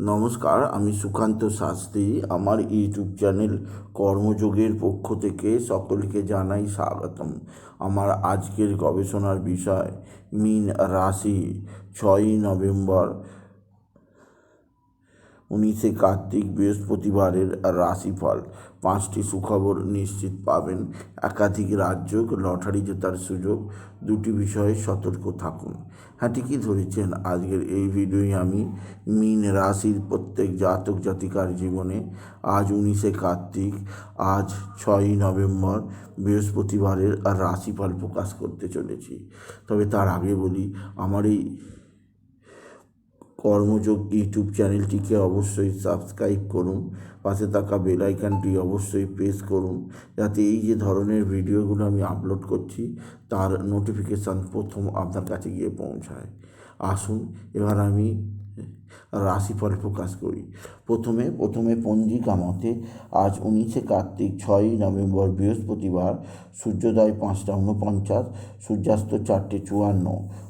নমস্কার, আমি সুকান্ত শাস্ত্রী। আমার ইউটিউব চ্যানেল কর্মযোগের পক্ষ থেকে সকলকে জানাই স্বাগতম। আমার আজকের গবেষণার বিষয়, মিন রাশি, ছয়ই নভেম্বর। উনিশে কার্তিক বৃহস্পতিবারের রাশিফল। পাঁচটি সুখবর নিশ্চিত পাবেন। একাধিক রাজ্য লটারি জেতার সুযোগ, দুটি বিষয়ে সতর্ক থাকুন। হ্যাঁ ঠিকই ধরেছেন। আজকের এই ভিডিওয় আমি মিন রাশির প্রত্যেক জাতক জাতিকার জীবনে আজ উনিশে কার্তিক, আজ ছয়ই নভেম্বর বৃহস্পতিবারের রাশিফল প্রকাশ করতে চলেছি। তবে তার আগে বলি, আমার এই কর্মযোগ ইউটিউব চ্যানেলটিকে অবশ্যই সাবস্ক্রাইব করুন। পাশে থাকা বেল আইকনটি অবশ্যই প্রেস করুন। যাতে এই যে ধরনের ভিডিওগুলো আমি আপলোড করছি, তার নোটিফিকেশান প্রথম আপনার কাছে গিয়ে পৌঁছায়। আসুন, এবার আমি রাশিফল প্রকাশ করি। প্রথমে প্রথমে পঞ্জিকা মতে আজ উনিশে কার্তিক ছয়ই নভেম্বর বৃহস্পতিবার, সূর্যোদয় পাঁচটা উনপঞ্চাশ সূর্যাস্ত চারটে চুয়ান্ন,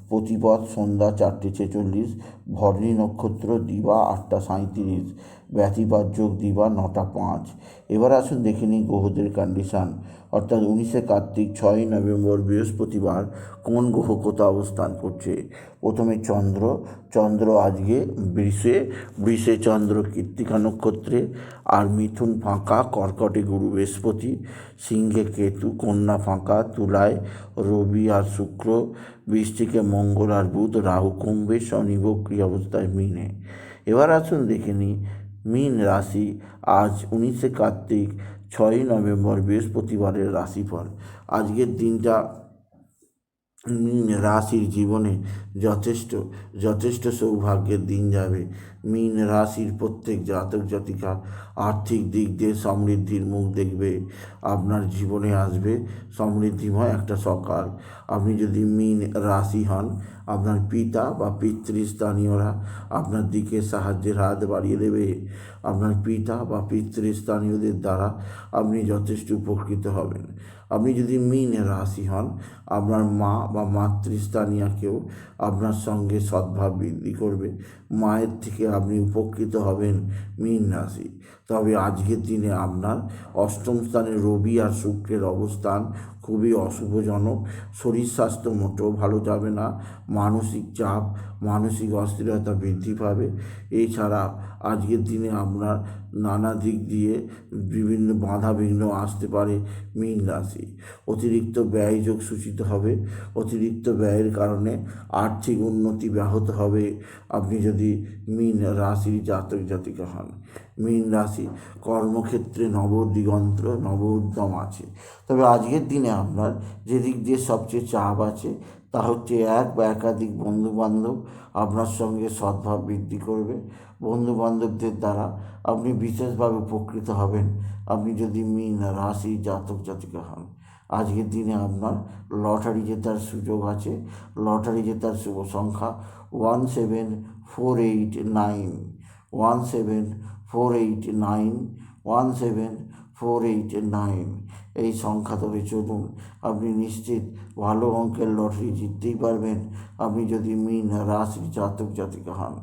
প্রতিপদ সন্ধ্যা চারটে ছেচল্লিশ ভরণী নক্ষত্র, দিবা আটটা সাঁইত্রিশ ব্যতিপাত যোগ দিবা নটা পাঁচ। এবার আসুন দেখে নিই গ্রহদের কন্ডিশান অর্থাৎ উনিশে কার্তিক, ছয়ই নভেম্বর, বৃহস্পতিবার কোন গ্রহ কোথাও অবস্থান করছে? প্রথমে চন্দ্র চন্দ্র আজকে বৃষে বৃষে চন্দ্র কীর্তিকা নক্ষত্রে, আর মিথুন ফাঁকা, কর্কটে গুরু বৃহস্পতি, সিংহে কেতু, কন্যা ফাঁকা, তুলায় রবি আর শুক্র, বৃষ্টিকে মঙ্গল আর বুধ, রাহু কুম্ভে, শনি অবস্থায় মিনে। এবার আসুন দেখে নিই। মিন রাশি আজ উনিশে কার্তিক, ছয়ই নভেম্বর, বৃহস্পতিবারের রাশিফল। আজকের দিনটা মিন রাশির জীবনে যথেষ্ট যথেষ্ট সৌভাগ্যের দিন যাবে। মিন রাশির প্রত্যেক জাতক জাতিকা আর্থিক দিক দিয়ে সমৃদ্ধির মুখ দেখবে, আপনার জীবনে আসবে সমৃদ্ধিময় একটা সকাল। আপনি যদি মিন রাশি হন, আপনার পিতা বা পিতৃস্থানীয়রা আপনার দিকে সাহায্যের হাত বাড়িয়ে দেবে। আপনার পিতা বা পিতৃস্থানীয়দের দ্বারা আপনি যথেষ্ট উপকৃত হবেন। আপনি যদি মিন রাশি হন, আপনার মা বা মাতৃস্থানীয় কেউ আপনার সঙ্গে সদ্ভাব বৃদ্ধি করবে। মায়ের থেকে আপনি উপকৃত হবেন মীন রাশি। তবে আজকের দিনে আপনার অষ্টম স্থানে রবি আর শুক্রের অবস্থান খুবই অশুভজনক। শরীর স্বাস্থ্য মোটেও ভালো যাবে না। মানসিক চাপ, মানসিক অস্থিরতা বৃদ্ধি পাবে। এছাড়া আজকের দিনে আপনার নানা দিক দিয়ে বিভিন্ন বাধা বিঘ্ন আসতে পারে মীন রাশি। অতিরিক্ত ব্যয়যোগ সূচিত হবে। অতিরিক্ত ব্যয়ের কারণে আর্থিক উন্নতি ব্যাহত হবে। আপনি যদি মীন রাশির জাতক জাতিকা হন মীন রাশি কর্মক্ষেত্রে নবদিগন্ত নব উদ্যম আছে। তবে আজকের দিনে আপনার যে দিক দিয়ে সবচেয়ে চাপ আছে, তা হচ্ছে এক বা একাধিক বন্ধুবান্ধব আপনার সঙ্গে সদ্ভাব বৃদ্ধি করবে। বন্ধুবান্ধবদের দ্বারা আপনি বিশেষভাবে উপকৃত হবেন। আপনি যদি মিন, রাশি, জাতক, জাতিকা হন, আজকের দিনে আপনার লটারি জেতার সুযোগ আছে। লটারি জেতার শুভ সংখ্যা one seven four eight nine. One seven eight nine, one seven four eight nine. এই সংখ্যা ধরে চলুন। আপনি নিশ্চিত ভালো অঙ্কের লটারি জিততেই পারবেন। আপনি যদি মিন রাশির জাতক জাতিকা হন।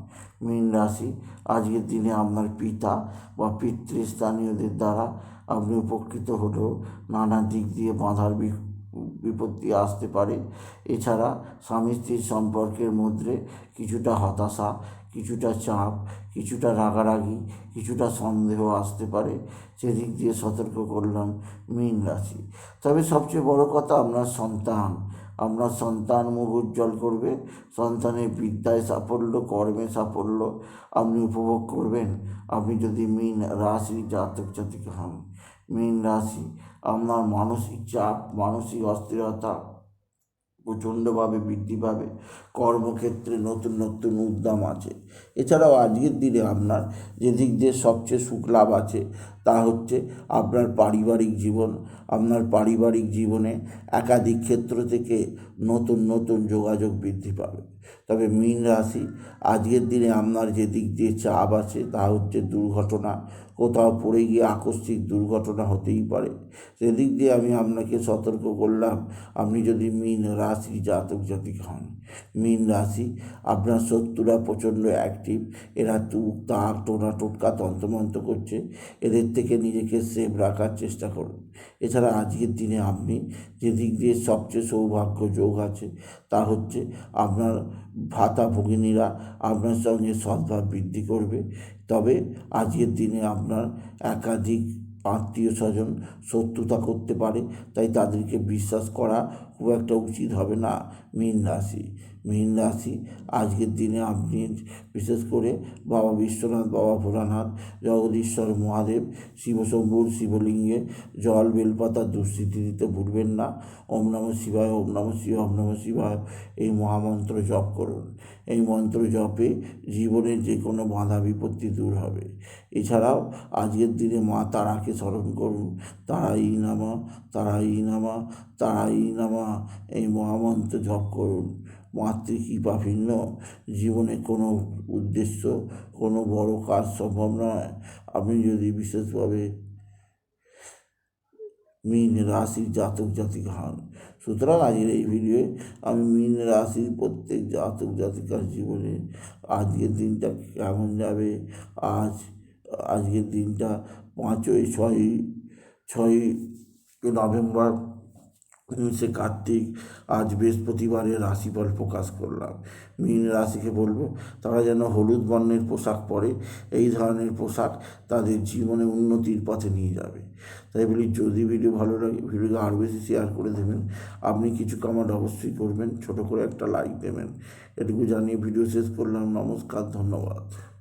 মিন রাশি, আজকের দিনে আপনার পিতা বা পিতৃস্থানীয়দের দ্বারা আপনি উপকৃত হলেও নানা দিক দিয়ে বাঁধার বিপত্তি আসতে পারে। এছাড়া স্বামী স্ত্রীর সম্পর্কের মধ্যে কিছুটা হতাশা কিছুটা চাপ, কিছুটা রাগারাগি, কিছুটা সন্দেহ আসতে পারে। সেদিক দিয়ে সতর্ক করলাম মীন রাশি। তবে সবচেয়ে বড় কথা আপনার সন্তান। আপনার সন্তান মুখ উজ্জ্বল করবে। সন্তানের বিদ্যায় সাফল্য, কর্মে সাফল্য আপনি উপভোগ করবেন। আপনি যদি মীন রাশি জাতক জাতিকা হন, মীন রাশি আপনার মানসিক চাপ, মানসিক অস্থিরতা প্রচণ্ডভাবে বৃদ্ধি পাবে। কর্মক্ষেত্রে নতুন নতুন উদ্যম আছে। এছাড়াও আজকের দিনে আপনার যে দিক দিয়ে সবচেয়ে সুখ লাভ আছে তা হচ্ছে আপনার পারিবারিক জীবন, আপনার পারিবারিক জীবনে একাধিক ক্ষেত্র থেকে নতুন নতুন যোগাযোগ বৃদ্ধি পাবে। তবে মীন রাশি, আজকের দিনে আপনার যে দিক দিয়ে চাপ আছে তা হচ্ছে দুর্ঘটনা। কোথাও পড়ে গিয়ে আকস্মিক দুর্ঘটনা হতেই পারে। সেদিক দিয়ে আমি আপনাকে সতর্ক করলাম, আপনি যদি মীন রাশি জাতক জাতিক হন। মীন রাশি, আপনার শত্রুরা প্রচণ্ড অ্যাক্টিভ এরা তুক, তাক, টোনা, টোটকা, তন্ত্রমন্ত্র করছে। এদের থেকে নিজেকে সেফ রাখার চেষ্টা করুন। এছাড়া আজকের দিনে আপনি যে দিক দিয়ে সবচেয়ে সৌভাগ্য যোগ আছে, তা হচ্ছে আপনার ভাতা ভগিনীরা আপনার সঙ্গে সদ্ভাব বৃদ্ধি করবে। তবে আজকের দিনে আপনার একাধিক আত্মীয় স্বজন শত্রুতা করতে পারে, তাই তাদেরকে বিশ্বাস করা খুব একটা উচিত হবে না। মীন রাশি। মীন রাশি, আজকের দিনে আপনি বিশেষ করে বাবা বিশ্বনাথ, বাবা ভোলানাথ, জগদীশ্বর, মহাদেব শিবশম্ভুর শিবলিঙ্গে জল, বেলপাতা দুঃস্থিতি দিতে ভুলবেন না। ওম নম শিবায়, ওম নম শিব ওম নম শিবায়। এই মহামন্ত্র জপ করুন। এই মন্ত্র জপে জীবনের যে কোনো বাধা বিপত্তি দূর হবে। এছাড়াও আজকের দিনে মা তারাকে স্মরণ করুন। তারাই নামা তারাই নামা তারাই নামা। এই মহামন্ত্র জপ করুন। মাতৃ মাতৃকৃপা ভিন্ন। জীবনে কোনো উদ্দেশ্য, কোনো বড় কাজ সম্ভব নয়। আপনি যদি বিশেষভাবে মীন রাশির জাতক জাতিক হন, সুতরাং আজকের এই ভিডিওয়ে আমি মীন রাশির প্রত্যেক জাতক জাতিকার জীবনে আজকের দিনটা কেমন যাবে, আজ, আজকের দিনটা পাঁচই ছয়ই ছয়ই নভেম্বর উনিশে কার্তিক আজ বৃহস্পতিবারের রাশিফল প্রকাশ করলাম। মীন রাশিকে বলব, তারা যেন হলুদ বর্ণের পোশাক পরে, এই ধরনের পোশাক তাদের জীবনে উন্নতির পথে নিয়ে যাবে। তাই বলি, যদি ভিডিও ভালো লাগে, ভিডিওকে আরও বেশি শেয়ার করে দেবেন। আপনি কিছু কমেন্ট অবশ্যই করবেন, ছোট করে একটা লাইক দেবেন। এটুকু জানিয়ে ভিডিও শেষ করলাম। নমস্কার, ধন্যবাদ।